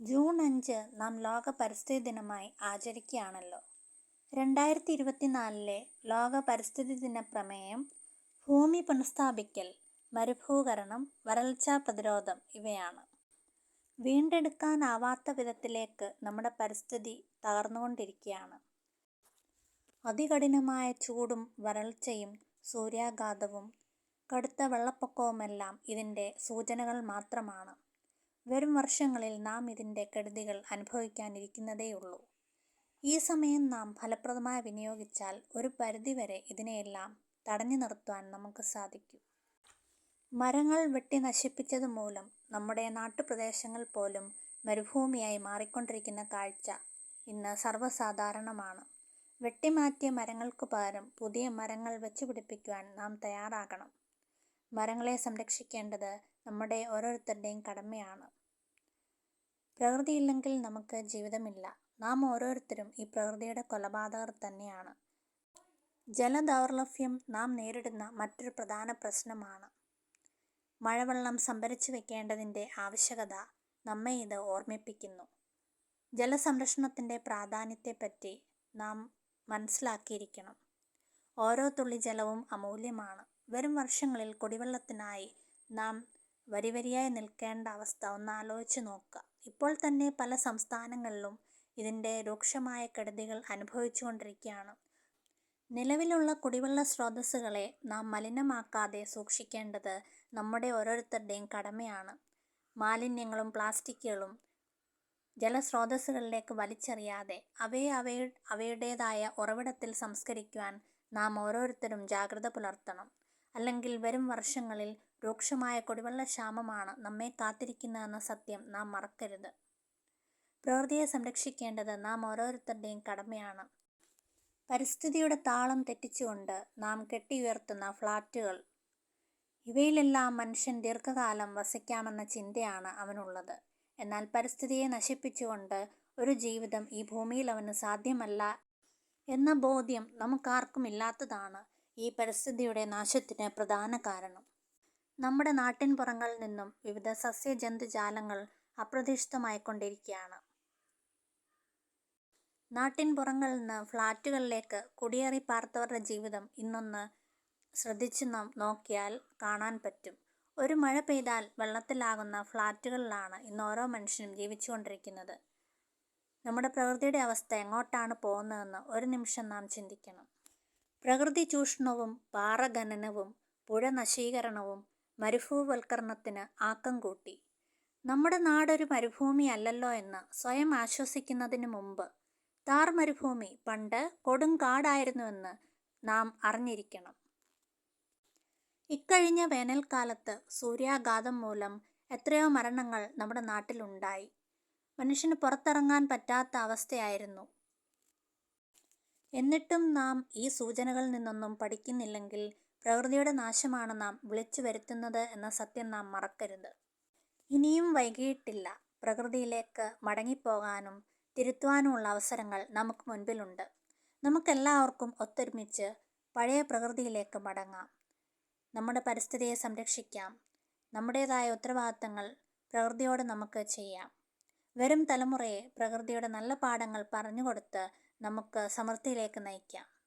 June അഞ്ച് നാം ലോക പരിസ്ഥിതി ദിനമായി ആചരിക്കുകയാണല്ലോ. രണ്ടായിരത്തി ഇരുപത്തിനാലിലെ ലോക പരിസ്ഥിതി ദിന പ്രമേയം ഭൂമി പുനഃസ്ഥാപിക്കൽ മരുഭൂകരണം വരൾച്ചാ പ്രതിരോധം ഇവയാണ്. വീണ്ടെടുക്കാനാവാത്ത വിധത്തിലേക്ക് നമ്മുടെ പരിസ്ഥിതി തകർന്നുകൊണ്ടിരിക്കുകയാണ്. അതികഠിനമായ ചൂടും വരൾച്ചയും സൂര്യാഘാതവും കടുത്ത വെള്ളപ്പൊക്കവുമെല്ലാം ഇതിന്റെ സൂചനകൾ മാത്രമാണ്. വരും വർഷങ്ങളിൽ നാം ഇതിന്റെ കെടുതികൾ അനുഭവിക്കാനിരിക്കുന്നതേയുള്ളൂ. ഈ സമയം നാം ഫലപ്രദമായി വിനിയോഗിച്ചാൽ ഒരു പരിധിവരെ ഇതിനെയെല്ലാം തടഞ്ഞു നിർത്തുവാൻ നമുക്ക് സാധിക്കും. മരങ്ങൾ വെട്ടി നശിപ്പിച്ചത് മൂലം നമ്മുടെ നാട്ടുപ്രദേശങ്ങൾ പോലും മരുഭൂമിയായി മാറിക്കൊണ്ടിരിക്കുന്ന കാഴ്ച ഇന്ന് സർവസാധാരണമാണ്. വെട്ടിമാറ്റിയ മരങ്ങൾക്ക് പകരം പുതിയ മരങ്ങൾ വെച്ചുപിടിപ്പിക്കുവാൻ നാം തയ്യാറാകണം. മരങ്ങളെ സംരക്ഷിക്കേണ്ടത് നമ്മുടെ ഓരോരുത്തരുടെയും കടമയാണ്. പ്രകൃതിയില്ലെങ്കിൽ നമുക്ക് ജീവിതമില്ല. നാം ഓരോരുത്തരും ഈ പ്രകൃതിയുടെ കൊലപാതകർ തന്നെയാണ്. ജലദൗർലഭ്യം നാം നേരിടുന്ന മറ്റൊരു പ്രധാന പ്രശ്നമാണ്. മഴവെള്ളം സംഭരിച്ചു വെക്കേണ്ടതിന്റെ ആവശ്യകത നമ്മെ ഇത് ഓർമ്മിപ്പിക്കുന്നു. ജലസംരക്ഷണത്തിന്റെ പ്രാധാന്യത്തെപ്പറ്റി നാം മനസ്സിലാക്കിയിരിക്കണം. ഓരോ തുള്ളി ജലവും അമൂല്യമാണ്. വരും വർഷങ്ങളിൽ കുടിവെള്ളത്തിനായി നാം വരിവരിയായി നിൽക്കേണ്ട അവസ്ഥ ഒന്ന് ആലോചിച്ച് നോക്കുക. ഇപ്പോൾ തന്നെ പല സംസ്ഥാനങ്ങളിലും ഇതിന്റെ രൂക്ഷമായ കെടുതികൾ അനുഭവിച്ചുകൊണ്ടിരിക്കുകയാണ്. നിലവിലുള്ള കുടിവെള്ള സ്രോതസ്സുകളെ നാം മലിനമാക്കാതെ സൂക്ഷിക്കേണ്ടത് നമ്മുടെ ഓരോരുത്തരുടെയും കടമയാണ്. മാലിന്യങ്ങളും പ്ലാസ്റ്റിക്കുകളും ജലസ്രോതസ്സുകളിലേക്ക് വലിച്ചെറിയാതെ അവയെ അവയ അവയുടേതായ ഉറവിടത്തിൽ സംസ്കരിക്കുവാൻ നാം ഓരോരുത്തരും ജാഗ്രത പുലർത്തണം. അല്ലെങ്കിൽ വരും വർഷങ്ങളിൽ രൂക്ഷമായ കുടിവെള്ള ക്ഷാമമാണ് നമ്മെ കാത്തിരിക്കുന്നതെന്ന സത്യം നാം മറക്കരുത്. പ്രകൃതിയെ സംരക്ഷിക്കേണ്ടത് നാം ഓരോരുത്തരുടെയും കടമയാണ്. പരിസ്ഥിതിയുടെ താളം തെറ്റിച്ചുകൊണ്ട് നാം കെട്ടിയുയർത്തുന്ന ഫ്ലാറ്റുകൾ ഇവയിലെല്ലാം മനുഷ്യൻ ദീർഘകാലം വസിക്കാമെന്ന ചിന്തയാണ് അവനുള്ളത്. എന്നാൽ പരിസ്ഥിതിയെ നശിപ്പിച്ചുകൊണ്ട് ഒരു ജീവിതം ഈ ഭൂമിയിൽ അവന് സാധ്യമല്ല എന്ന ബോധ്യം നമുക്കാർക്കും ഇല്ലാത്തതാണ് ഈ പരിസ്ഥിതിയുടെ നാശത്തിന് പ്രധാന കാരണം. നമ്മുടെ നാട്ടിൻപുറങ്ങളിൽ നിന്നും വിവിധ സസ്യജന്തുജാലങ്ങൾ അപ്രതീക്ഷിതമായിക്കൊണ്ടിരിക്കുകയാണ്. നാട്ടിൻപുറങ്ങളിൽ നിന്ന് ഫ്ലാറ്റുകളിലേക്ക് കുടിയേറി പാർത്തവരുടെ ജീവിതം ഇന്നൊന്ന് ശ്രദ്ധിച്ചു നാം നോക്കിയാൽ കാണാൻ പറ്റും. ഒരു മഴ പെയ്താൽ വെള്ളത്തിലാകുന്ന ഫ്ലാറ്റുകളിലാണ് ഇന്ന് ഓരോ മനുഷ്യനും ജീവിച്ചുകൊണ്ടിരിക്കുന്നത്. നമ്മുടെ പ്രകൃതിയുടെ അവസ്ഥ എങ്ങോട്ടാണ് പോകുന്നതെന്ന് ഒരു നിമിഷം നാം ചിന്തിക്കണം. പ്രകൃതി ചൂഷണവും പാറഖനനവും പുഴ നശീകരണവും മരുഭൂവൽക്കരണത്തിന് ആക്കം കൂട്ടി. നമ്മുടെ നാടൊരു മരുഭൂമി അല്ലല്ലോ എന്ന് സ്വയം ആശ്വസിക്കുന്നതിന് മുമ്പ് താർ മരുഭൂമി പണ്ട് കൊടുങ്കാടായിരുന്നുവെന്ന് നാം അറിഞ്ഞിരിക്കണം. ഇക്കഴിഞ്ഞ വേനൽക്കാലത്ത് സൂര്യാഘാതം മൂലം എത്രയോ മരണങ്ങൾ നമ്മുടെ നാട്ടിലുണ്ടായി മനുഷ്യന് പുറത്തിറങ്ങാൻ പറ്റാത്ത അവസ്ഥയായിരുന്നു. എന്നിട്ടും നാം ഈ സൂചനകളിൽ നിന്നൊന്നും പഠിക്കുന്നില്ലെങ്കിൽ പ്രകൃതിയുടെ നാശമാണ് നാം വിളിച്ചു വരുത്തുന്നത് എന്ന സത്യം നാം മറക്കരുത്. ഇനിയും വൈകിയിട്ടില്ല. പ്രകൃതിയിലേക്ക് മടങ്ങിപ്പോകാനും തിരുത്തുവാനുമുള്ള അവസരങ്ങൾ നമുക്ക് മുൻപിലുണ്ട്. നമുക്കെല്ലാവർക്കും ഒത്തൊരുമിച്ച് പഴയ പ്രകൃതിയിലേക്ക് മടങ്ങാം. നമ്മുടെ പരിസ്ഥിതിയെ സംരക്ഷിക്കാം. നമ്മുടേതായ ഉത്തരവാദിത്തങ്ങൾ പ്രകൃതിയോട് നമുക്ക് ചെയ്യാം. വരും തലമുറയെ പ്രകൃതിയുടെ നല്ല പാഠങ്ങൾ പറഞ്ഞുകൊടുത്ത് നമുക്ക് സമൃദ്ധിയിലേക്ക് നയിക്കാം.